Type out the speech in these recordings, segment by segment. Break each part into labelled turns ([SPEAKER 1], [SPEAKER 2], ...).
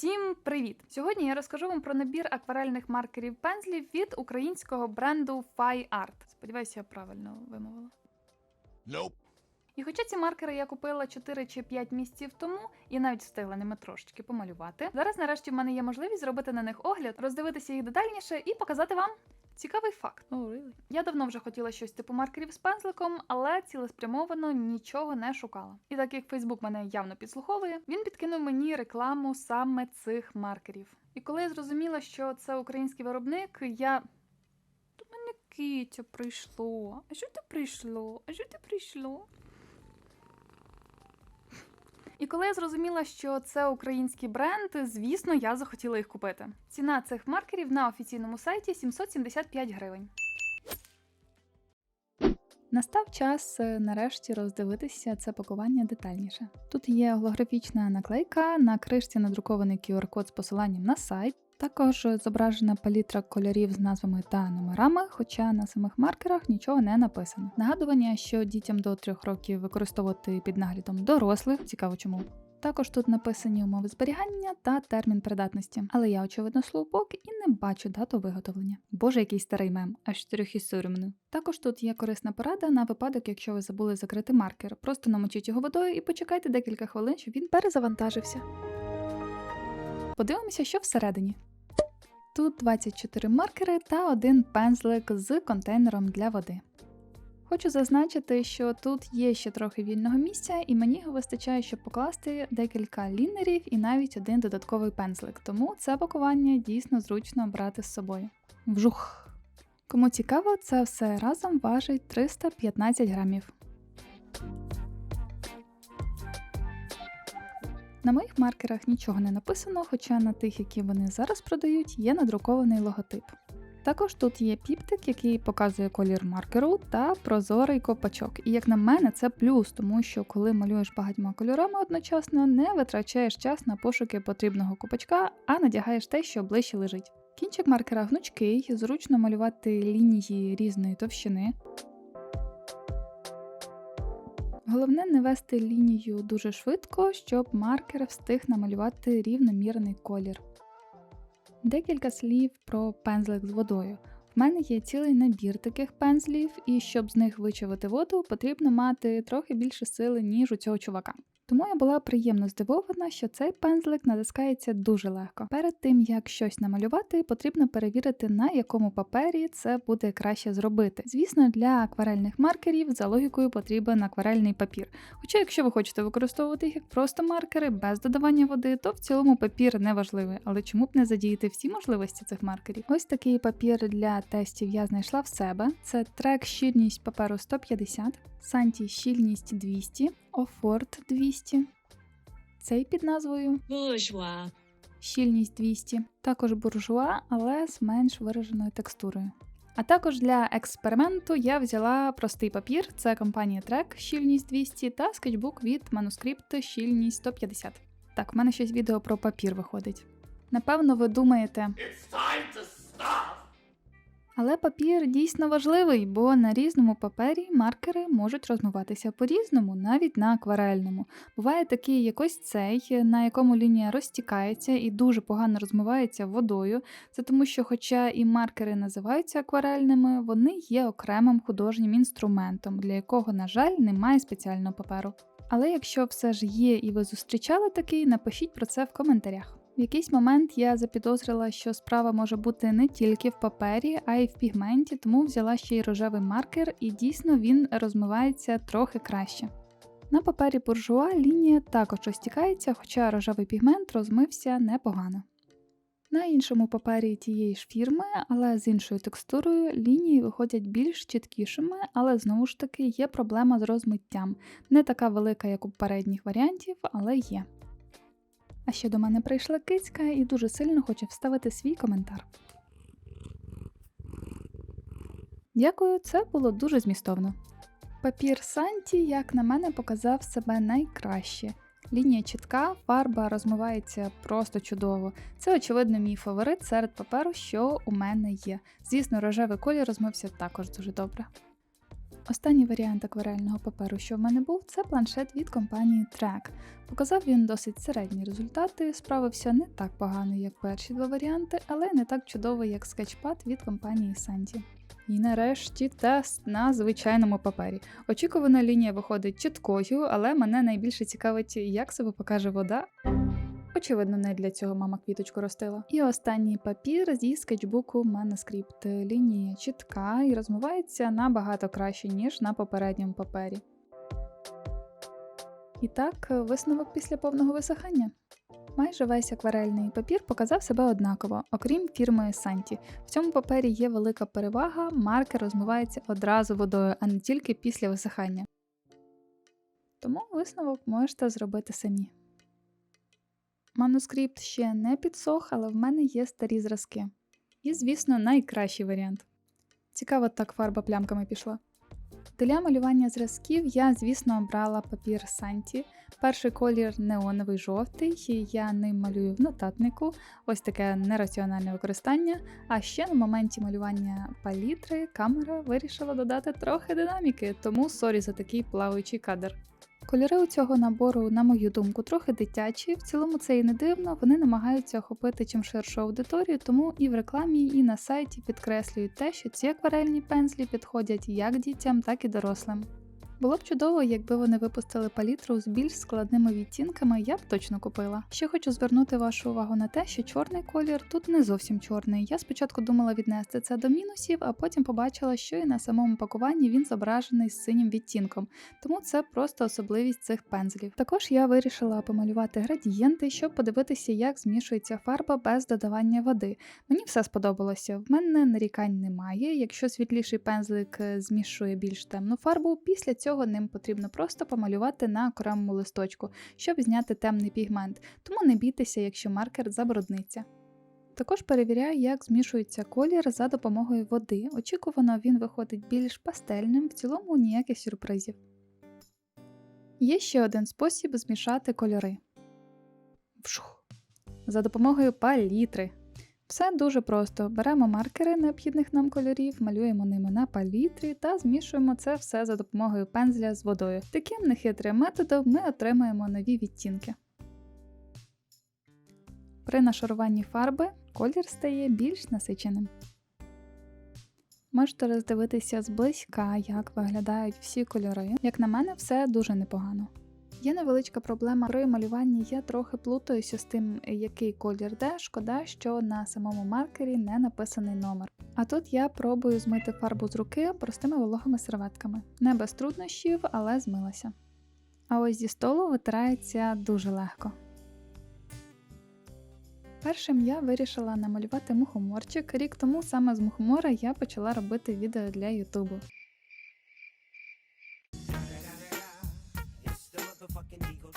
[SPEAKER 1] Всім привіт! Сьогодні я розкажу вам про набір акварельних маркерів пензлів від українського бренду FiArt. Art. Сподіваюся, я правильно вимовила.
[SPEAKER 2] Nope.
[SPEAKER 1] І хоча ці маркери я купила 4 чи 5 місяців тому і навіть встигла ними трошечки помалювати, зараз нарешті в мене є можливість зробити на них огляд, роздивитися їх детальніше і показати вам. Цікавий факт. Oh, really? Я давно вже хотіла щось типу маркерів з пензликом, але цілеспрямовано нічого не шукала. І так як Фейсбук мене явно підслуховує, він підкинув мені рекламу саме цих маркерів. І коли я зрозуміла, що це український виробник, я. До мене киця прийшло. А що ти прийшло? А що ти прийшло? І коли я зрозуміла, що це український бренд, звісно, я захотіла їх купити. Ціна цих маркерів на офіційному сайті 775 гривень. Настав час е, нарешті роздивитися це пакування детальніше. Тут є голографічна наклейка, на кришці надрукований QR-код з посиланням на сайт. Також зображена палітра кольорів з назвами та номерами, хоча на самих маркерах нічого не написано. Нагадування, що дітям до 3 років використовувати під наглядом дорослих, цікаво чому. Також тут написані умови зберігання та термін придатності, але я очевидно слоупок і не бачу дату виготовлення. Боже, який старий мем, аж трохи соромно. Також тут є корисна порада на випадок, якщо ви забули закрити маркер. Просто намочіть його водою і почекайте декілька хвилин, щоб він перезавантажився. Подивимося, що всередині. Тут 24 маркери та один пензлик з контейнером для води. Хочу зазначити, що тут є ще трохи вільного місця, і мені його вистачає, щоб покласти декілька лінерів і навіть один додатковий пензлик, тому це пакування дійсно зручно брати з собою. Вжух! Кому цікаво, це все разом важить 315 грамів. На моїх маркерах нічого не написано, хоча на тих, які вони зараз продають, є надрукований логотип. Також тут є піптик, який показує колір маркеру та прозорий копачок. І як на мене, це плюс, тому що коли малюєш багатьма кольорами одночасно, не витрачаєш час на пошуки потрібного копачка, а надягаєш те, що ближче лежить. Кінчик маркера гнучкий, зручно малювати лінії різної товщини. Головне не вести лінію дуже швидко, щоб маркер встиг намалювати рівномірний колір. Декілька слів про пензлик з водою. В мене є цілий набір таких пензлів, і щоб з них вичавити воду, потрібно мати трохи більше сили, ніж у цього чувака. Тому я була приємно здивована, що цей пензлик натискається дуже легко. Перед тим як щось намалювати, потрібно перевірити, на якому папері це буде краще зробити. Звісно, для акварельних маркерів за логікою потрібен акварельний папір. Хоча, якщо ви хочете використовувати їх як просто маркери без додавання води, то в цілому папір не важливий, але чому б не задіяти всі можливості цих маркерів? Ось такий папір для тестів я знайшла в себе. Це трек щільність паперу 150, Санті щільність 200, Офорт 200. Цей під назвою
[SPEAKER 3] bourgeois,
[SPEAKER 1] щільність 200, також буржуа, але з менш вираженою текстурою. А також для експерименту я взяла простий папір, це компанія Trek щільність 200 та скетчбук від Manuscript щільність 150. Так, в мене щось відео про папір виходить. Напевно, ви думаєте,
[SPEAKER 2] It's time to.
[SPEAKER 1] Але папір дійсно важливий, бо на різному папері маркери можуть розмиватися по-різному, навіть на акварельному. Буває такий якось цей, на якому лінія розтікається і дуже погано розмивається водою. Це тому, що, хоча і маркери називаються акварельними, вони є окремим художнім інструментом, для якого, на жаль, немає спеціального паперу. Але якщо все ж є і ви зустрічали такий, напишіть про це в коментарях. В якийсь момент я запідозрила, що справа може бути не тільки в папері, а й в пігменті, тому взяла ще й рожевий маркер, і дійсно він розмивається трохи краще. На папері буржуа лінія також розтікається, хоча рожевий пігмент розмився непогано. На іншому папері тієї ж фірми, але з іншою текстурою, лінії виходять більш чіткішими, але знову ж таки є проблема з розмиттям. Не така велика, як у передніх варіантів, але є. А ще до мене прийшла кицька і дуже сильно хоче вставити свій коментар. Дякую, це було дуже змістовно. Папір Санті, як на мене, показав себе найкраще. Лінія чітка, фарба розмивається просто чудово. Це, очевидно, мій фаворит серед паперу, що у мене є. Звісно, рожевий колір розмився також дуже добре. Останній варіант акварельного паперу, що в мене був, це планшет від компанії Track. Показав він досить середні результати, справився не так погано, як перші два варіанти, але не так чудово, як скетчпад від компанії Santi. І нарешті тест на звичайному папері. Очікувана лінія виходить чіткою, але мене найбільше цікавить, як себе покаже вода. Очевидно, не для цього мама квіточку ростила. І останній папір зі скетчбуку Manuscript. Лінія чітка і розмивається набагато краще, ніж на попередньому папері. І так, висновок після повного висихання. Майже весь акварельний папір показав себе однаково, окрім фірми Santi. В цьому папері є велика перевага, маркер розмивається одразу водою, а не тільки після висихання. Тому висновок можете зробити самі. Манускрипт ще не підсох, але в мене є старі зразки. І, звісно, найкращий варіант. Цікаво, так фарба плямками пішла. Для малювання зразків я, звісно, обрала папір Санті. Перший колір неоновий жовтий, і я ним малюю в нотатнику, ось таке нераціональне використання. А ще на моменті малювання палітри камера вирішила додати трохи динаміки, тому сорі за такий плаваючий кадр. Кольори у цього набору, на мою думку, трохи дитячі. В цілому це і не дивно. Вони намагаються охопити чим ширшу аудиторію, тому і в рекламі, і на сайті підкреслюють те, що ці акварельні пензлі підходять як дітям, так і дорослим. Було б чудово, якби вони випустили палітру з більш складними відтінками, я б точно купила. Ще хочу звернути вашу увагу на те, що чорний колір тут не зовсім чорний. Я спочатку думала віднести це до мінусів, а потім побачила, що і на самому пакуванні він зображений з синім відтінком, тому це просто особливість цих пензлів. Також я вирішила помалювати градієнти, щоб подивитися, як змішується фарба без додавання води. Мені все сподобалося. В мене нарікань немає. Якщо світліший пензлик е, змішує більш темну фарбу, після цього ним потрібно просто помалювати на окремому листочку, щоб зняти темний пігмент, тому не бійтеся, якщо маркер забрудниться. Також перевіряю, як змішується колір за допомогою води. Очікувано, він виходить більш пастельним, в цілому ніяких сюрпризів. Є ще один спосіб змішати кольори. За допомогою палітри. Все дуже просто. Беремо маркери необхідних нам кольорів, малюємо ними на палітрі та змішуємо це все за допомогою пензля з водою. Таким нехитрим методом ми отримаємо нові відтінки. При нашаруванні фарби колір стає більш насиченим. Можете роздивитися зблизька, як виглядають всі кольори. Як на мене, все дуже непогано. Є невеличка проблема при малюванні, я трохи плутаюся з тим, який колір де. Шкода, що на самому маркері не написаний номер. А тут я пробую змити фарбу з руки простими вологими серветками. Не без труднощів, але змилася. А ось зі столу витирається дуже легко. Першим я вирішила намалювати мухоморчик. Рік тому саме з мухомора я почала робити відео для Ютубу.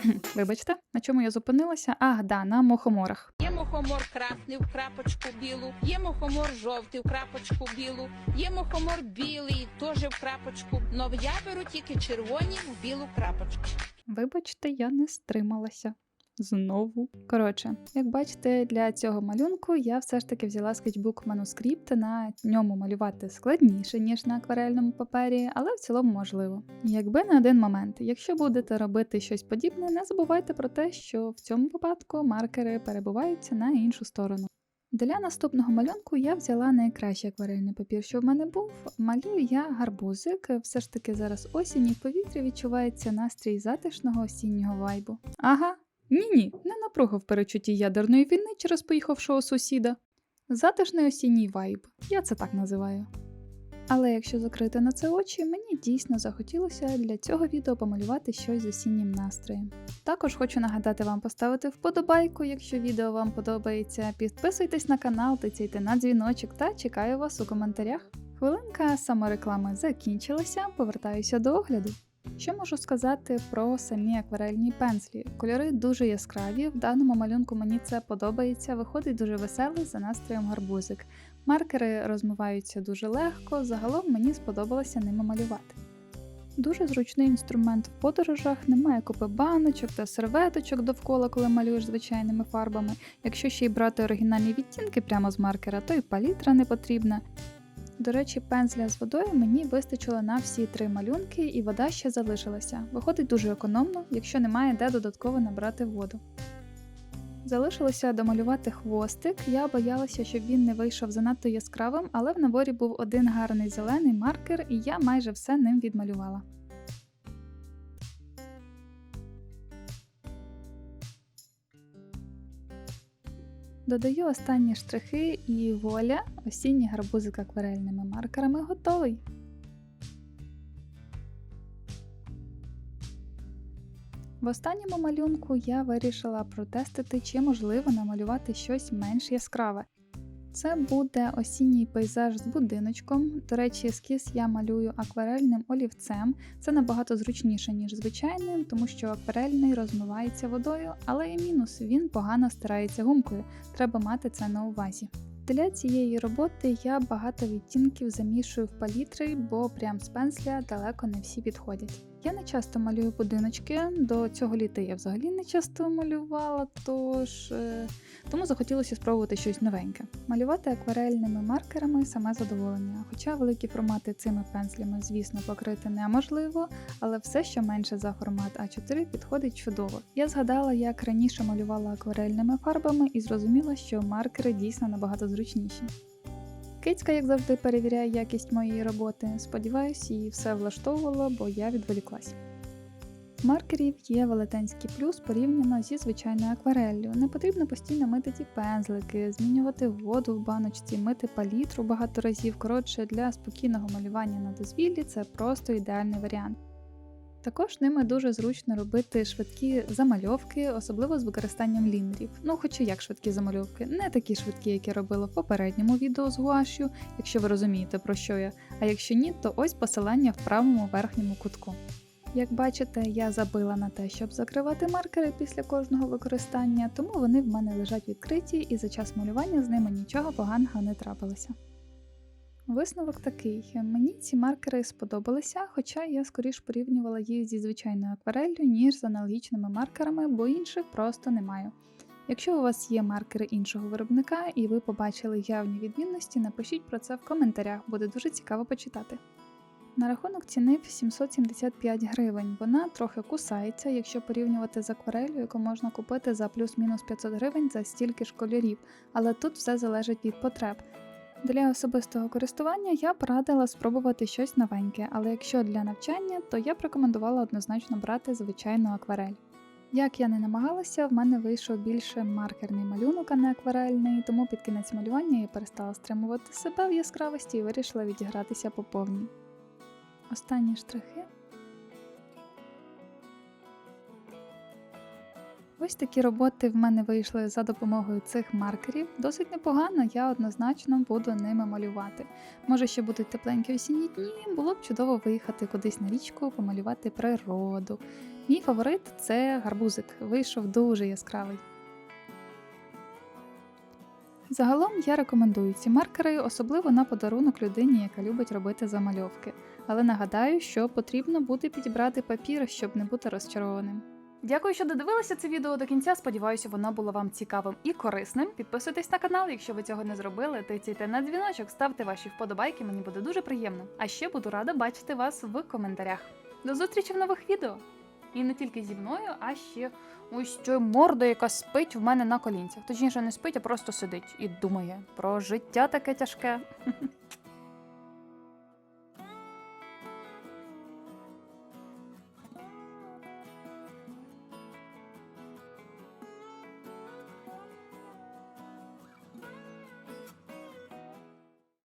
[SPEAKER 1] Вибачте, на чому я зупинилася? Ах, да, на мохоморах.
[SPEAKER 3] Є мохомор красний в крапочку білу, є мохомор жовтий в крапочку білу, є мохомор білий, теж в крапочку. Но я беру тільки червоні в білу крапочку.
[SPEAKER 1] Вибачте, я не стрималася. Знову. Коротше, як бачите, для цього малюнку я все ж таки взяла скетчбук манускрипт. На ньому малювати складніше, ніж на акварельному папері, але в цілому можливо. Якби на один момент, якщо будете робити щось подібне, не забувайте про те, що в цьому випадку маркери перебуваються на іншу сторону. Для наступного малюнку я взяла найкращий акварельний папір, що в мене був. Малюю я гарбузик. Все ж таки зараз осінь і в повітрі відчувається настрій затишного осіннього вайбу. Ага, ні-ні, не напруга в перечутті ядерної війни через поїхавшого сусіда. Затишний осінній вайб, я це так називаю. Але якщо закрити на це очі, мені дійсно захотілося для цього відео помалювати щось з осіннім настроєм. Також хочу нагадати вам поставити вподобайку, якщо відео вам подобається. Підписуйтесь на канал, тицяйте на дзвіночок та чекаю вас у коментарях. Хвилинка самореклами закінчилася, повертаюся до огляду. Що можу сказати про самі акварельні пензлі? Кольори дуже яскраві. В даному малюнку мені це подобається. Виходить дуже веселий за настроєм гарбузик. Маркери розмиваються дуже легко. Загалом мені сподобалося ними малювати. Дуже зручний інструмент в подорожах, немає купи баночок та серветочок довкола, коли малюєш звичайними фарбами. Якщо ще й брати оригінальні відтінки прямо з маркера, то і палітра не потрібна. До речі, пензля з водою мені вистачило на всі три малюнки, і вода ще залишилася. Виходить дуже економно, якщо немає де додатково набрати воду. Залишилося домалювати хвостик. Я боялася, щоб він не вийшов занадто яскравим, але в наборі був один гарний зелений маркер, і я майже все ним відмалювала. Додаю останні штрихи і воля, осінній гарбузик акварельними маркерами готовий. В останньому малюнку я вирішила протестити, чи можливо намалювати щось менш яскраве. Це буде осінній пейзаж з будиночком. До речі, ескіз я малюю акварельним олівцем. Це набагато зручніше, ніж звичайним, тому що акварельний розмивається водою, але і мінус він погано стирається гумкою. Треба мати це на увазі. Для цієї роботи я багато відтінків замішую в палітри, бо прям з пензля далеко не всі підходять. Я не часто малюю будиночки, до цього літа я взагалі не часто малювала, тож е, тому захотілося спробувати щось новеньке. Малювати акварельними маркерами саме задоволення. Хоча великі формати цими пензлями, звісно, покрити неможливо, але все, що менше за формат А4, підходить чудово. Я згадала, як раніше малювала акварельними фарбами і зрозуміла, що маркери дійсно набагато зручніші. Кицька, як завжди, перевіряє якість моєї роботи. Сподіваюсь, її все влаштовувало, бо я відволіклась. Маркерів є велетенський плюс порівняно зі звичайною аквареллю. Не потрібно постійно мити ті пензлики, змінювати воду в баночці, мити палітру багато разів. Коротше, для спокійного малювання на дозвіллі це просто ідеальний варіант. Також ними дуже зручно робити швидкі замальовки, особливо з використанням лінерів. Ну, хоча як швидкі замальовки, не такі швидкі, як я робила в попередньому відео з гуашю, якщо ви розумієте про що я. А якщо ні, то ось посилання в правому верхньому кутку. Як бачите, я забила на те, щоб закривати маркери після кожного використання, тому вони в мене лежать відкриті і за час малювання з ними нічого поганого не трапилося. Висновок такий: мені ці маркери сподобалися, хоча я скоріш порівнювала їх зі звичайною аквареллю, ніж з аналогічними маркерами, бо інших просто не маю. Якщо у вас є маркери іншого виробника і ви побачили явні відмінності, напишіть про це в коментарях, буде дуже цікаво почитати. На рахунок ціни в 775 гривень. Вона трохи кусається, якщо порівнювати з акварелью, яку можна купити за плюс-мінус 500 гривень за стільки ж кольорів, але тут все залежить від потреб. Для особистого користування я порадила спробувати щось новеньке, але якщо для навчання, то я б рекомендувала однозначно брати звичайну акварель. Як я не намагалася, в мене вийшов більше маркерний малюнок, а не акварельний, тому під кінець малювання я перестала стримувати себе в яскравості і вирішила відігратися по повній. Останні штрихи. Ось такі роботи в мене вийшли за допомогою цих маркерів. Досить непогано, я однозначно буду ними малювати. Може, ще будуть тепленькі осінні дні, було б чудово виїхати кудись на річку, помалювати природу. Мій фаворит це гарбузик, вийшов дуже яскравий. Загалом я рекомендую ці маркери, особливо на подарунок людині, яка любить робити замальовки. Але нагадаю, що потрібно буде підібрати папір, щоб не бути розчарованим. Дякую, що додивилися це відео до кінця. Сподіваюся, воно було вам цікавим і корисним. Підписуйтесь на канал, якщо ви цього не зробили. Тицяйте на дзвіночок, ставте ваші вподобайки, мені буде дуже приємно. А ще буду рада бачити вас в коментарях. До зустрічі в нових відео! І не тільки зі мною, а ще ось цю морда, яка спить в мене на колінцях. Точніше, не спить, а просто сидить і думає про життя таке тяжке.